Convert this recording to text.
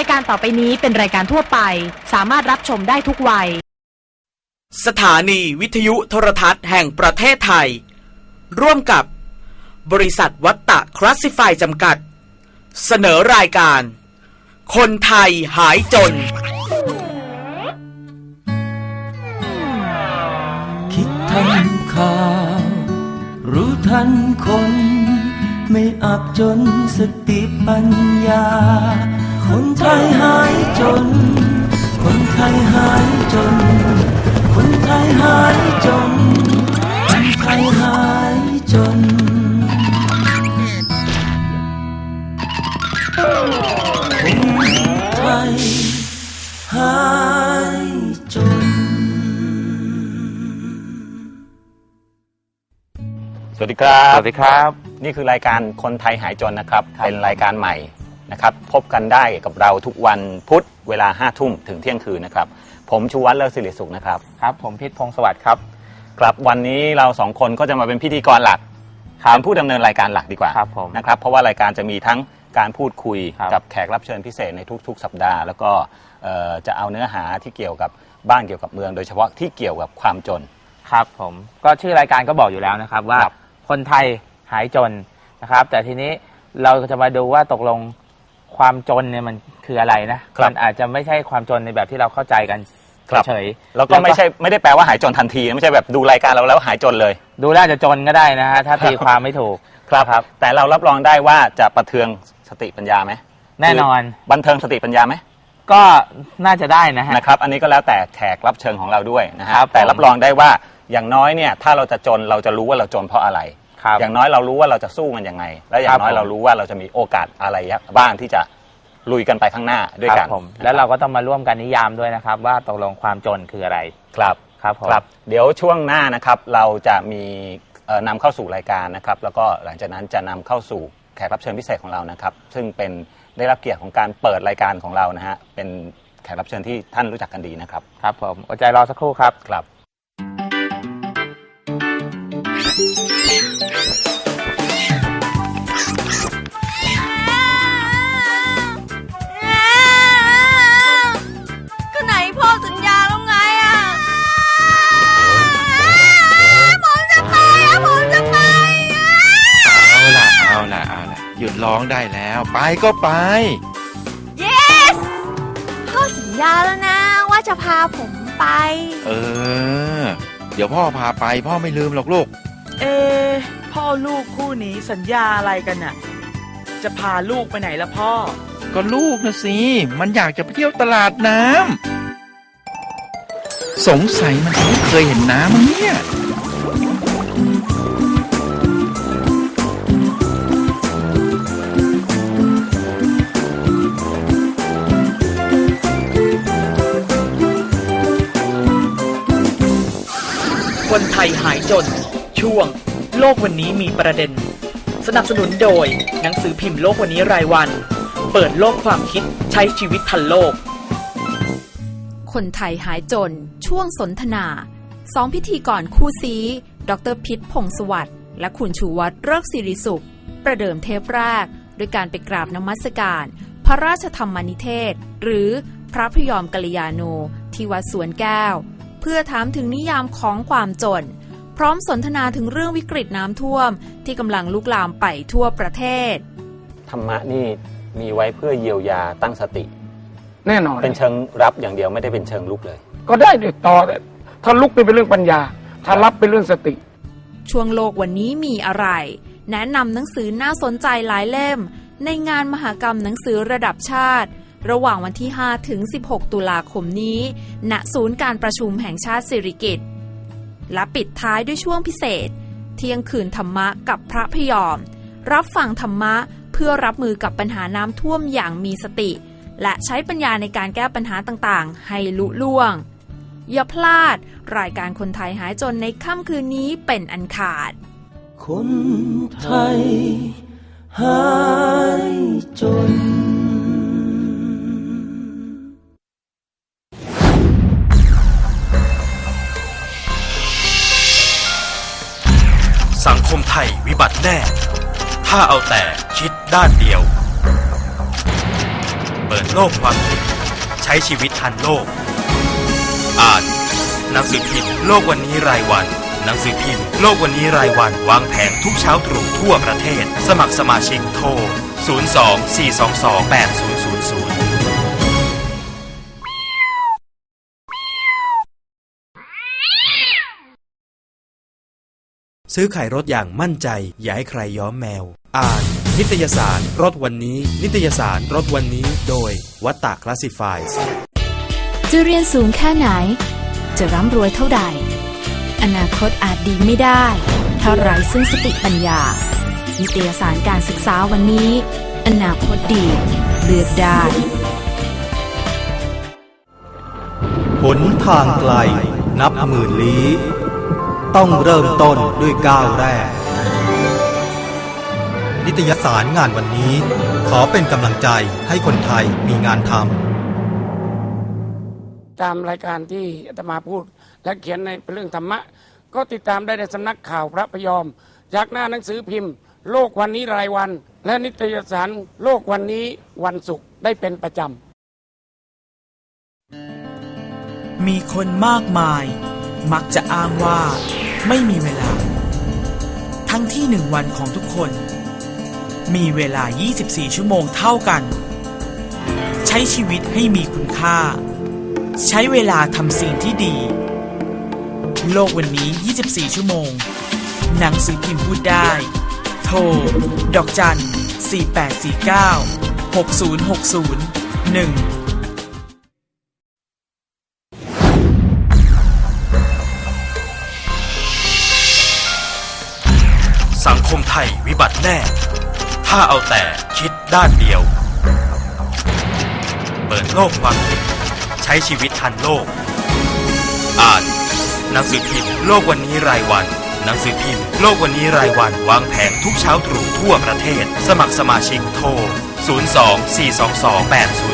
ายการต่อไปนี้เป็นรายการทั่วไป สามารถรับชมได้ทุกวัย สถานีวิทยุโทรทัศน์แห่งประเทศไทย ร่วมกับบริษัทวัตตะคลาสสิฟายจำกัด เสนอรายการ คนไทยหายจน คิดทันข่าว รู้ทันคน ไม่อับจนสติปัญญา คนไทยหายจน คนไทยหายจน คนไทยหายจน คนไทยหายจน คนไทยหายจน สวัสดีครับ สวัสดีครับ นี่คือรายการคนไทยหายจนนะครับ เป็นรายการใหม่ นะครับพบกันได้กับเราทุกวันพุธเวลา5้าทุ่มถึงเที่ยงคืนนะครับ ผมชูวัฒน์เลิศสิริสุขนะครับครับ ผมพิษพงศ์สวัสดิ์ครับครับวันนี้เราสองคนก็จะมาเป็นพิธีกรหลักเป็นผู้ดำเนินรายการหลักดีกว่าครับผมนะครับ เพราะว่ารายการจะมีทั้งการพูดคุยครับ กับแขกรับเชิญพิเศษในทุก ๆ สัปดาห์ แล้วก็เอ่อจะเอาเนื้อหาที่เกี่ยวกับบ้านเกี่ยวกับเมือง โดยเฉพาะที่เกี่ยวกับความจน ครับผมก็ชื่อรายการก็บอกอยู่แล้วนะครับว่าครับ คนไทยหายจนนะครับ แต่ทีนี้เราจะมาดูว่าตกลง ความจนเนี่ยมันคืออะไรนะมันอาจจะไม่ใช่ความจนในแบบที่เราเข้าใจกันครับเฉยๆแล้วก็ไม่ใช่ไม่ได้แปลว่าหายจนทันทีไม่ใช่แบบดูรายการเราแล้วหายจนเลย ดูแล้วอาจจะจนก็ได้นะฮะถ้าตีความไม่ถูก ครับครับ แต่เรารับรองได้ว่าจะประเทืองสติปัญญาไหมแน่นอน บันเทิงสติปัญญาไหมก็น่าจะได้นะฮะนะครับ อันนี้ก็แล้วแต่แขกรับเชิญของเราด้วยนะฮะครับแต่ผมรับรองได้ว่าอย่างน้อยเนี่ยถ้าเราจะจนเราจะรู้ว่าเราจนเพราะอะไร ครับ อย่างน้อยเรารู้ว่าเราจะสู้มันยังไง และอย่าครังบน้อยผม เรารู้ว่าเราจะมีโอกาสอะไรบ้างที่จะลุยกันไปข้างหน้าด้วยกันครับผมแล้วเราก็ต้องมาร่วมกันนิยามด้วยนะครับ ว่าตกลงความจนคืออะไรครับ ครับผม ครับเดี๋ยวช่วงหน้านะครับเราจะมีเอ่อนำเข้าสู่รายการนะครับ แล้วก็หลังจากนั้นจะนำเข้าสู่แขกรับเชิญพิเศษของเรานะครับ ซึ่งเป็นได้รับเกียรติของการเปิดรายการของเรานะฮะเป็นแขกรับเชิญที่ท่านรู้จักกันดีนะครับครับผมอดใจรอสักครู่ครับ ครับ หยุดร้องได้แล้ว ไปก็ไป yes พ่อสัญญาแล้วนะ ว่าจะพาผมไป เออ เดี๋ยวพ่อพาไปพ่อไม่ลืมหรอกลูก เอ๊ะพ่อลูกคู่นี้สัญญาอะไรกันน่ะ จะพาลูกไปไหนละพ่อ ก็ลูกนะสิ มันอยากจะไปเที่ยวตลาดน้ำสงสัยมันจะไม่เคยเห็นน้ำมั้งเนี่ย หายจน ช่วง โลกวันนี้มีประเด็น สนับสนุนโดย หนังสือพิมพ์โลกวันนี้รายวัน เปิดโลกความคิดใช้ชีวิตทันโลก คนไทยหายจน ช่วงสนทนาสองพิธีกรคู่ซี ดรพิษพงศวัสด์และคุณชูวัตรเริกศิริสุข ประเดิมเทปแรกด้วยการไปกราบนมัสการ พระราชธรรมนิเทศ หรือพระพยอมกัลยาโนที่วัดสวนแก้ว เพื่อถามถึงนิยามของความจน ร้อมสนทนาถึงเรื่องวิกฤตน้ำท่วม ที่กำลังลุกลามไปทั่วประเทศ ธรรมะนี่มีไว้เพื่อเยียวยาตั้งสติ แน่นอนเป็นเชิงรับอย่างเดียวไม่ได้เป็นเชิงลุกเลย ก็ได้ด้วยต่อแต่ถ้าลุกนี่เป็นเรื่องปัญญา ถ้ารับเป็นเรื่องสติ ช่วงโลกวันนี้มีอะไร แนะนำหนังสือน่าสนใจหลายเล่ม ในงานมหกรรมหนังสือระดับชาติ ระหว่างวันที่ 5 ถึง 16 ตุลาคมนี้ ณ ศูนย์การประชุมแห่งชาติสิริกิติ์ และปิดท้ายด้วยช่วงพิเศษ เที่ยงคืนธรรมะกับพระพยอม รับฟังธรรมะเพื่อรับมือกับปัญหาน้ำท่วมอย่างมีสติ และใช้ปัญญาในการแก้ปัญหาต่างๆ ให้ลุล่วง อย่าพลาด รายการคนไทยหายจนในค่ำคืนนี้เป็นอันขาด คนไทยหายจน แน่ ถ้าเอาแต่คิดด้านเดียว เปิดโลกความคิดใช้ชีวิตทันโลก อ่านหนังสือพิมพ์โลกวันนี้รายวัน หนังสือพิมพ์โลกวันนี้รายวัน วางแผงทุกเช้าตรู่ทั่วประเทศ สมัครสมาชิกโทร 02 422 8000 ซื้อขายรถอย่างมั่นใจ อย่าให้ใครย้อมแมว อ่าน นิตยสารรถวันนี้ นิตยสารรถวันนี้ โดยวัตตะคลาสสิฟายจะเรียนสูงแค่ไหน จะร่ำรวยเท่าใด อนาคตอาจดีไม่ได้ถ้าไร้ซึ่งสติปัญญา นิตยสารการศึกษาวันนี้ อนาคตดีเลือกได้หนทางไกล นับหมื่นลี้ ต้องเริ่มต้นด้วยก้าวแรก นิตยสารงานวันนี้ ขอเป็นกำลังใจให้คนไทยมีงานทำตามรายการที่อาตมาพูด และเขียนในเรื่องธรรมะ ก็ติดตามได้ในสำนักข่าวพระพยอม จากหน้าหนังสือพิมพ์ โลกวันนี้รายวัน และนิตยสารโลกวันนี้วันศุกร์ได้เป็นประจำมีคนมากมาย มักจะอ้างว่า ไม่มีเวลา ทั้งที่หนึ่งวันของทุกคน มีเวลา 24 ชั่วโมงเท่ากัน ใช้ชีวิตให้มีคุณค่า ใช้เวลาทำสิ่งที่ดี โลกวันนี้ 24 ชั่วโมง หนังสือพิมพ์พูดได้ โทร ดอกจัน 4849 6060 1 ไทยวิบัติแน่ ถ้าเอาแต่คิดด้านเดียว เปิดโลกความคิด ใช้ชีวิตทันโลก อ่านหนังสือพิมพ์โลกวันนี้รายวัน หนังสือพิมพ์โลกวันนี้รายวัน วางแผงทุกเช้าตรู่ทั่วประเทศ สมัครสมาชิกโทร 02 422 8000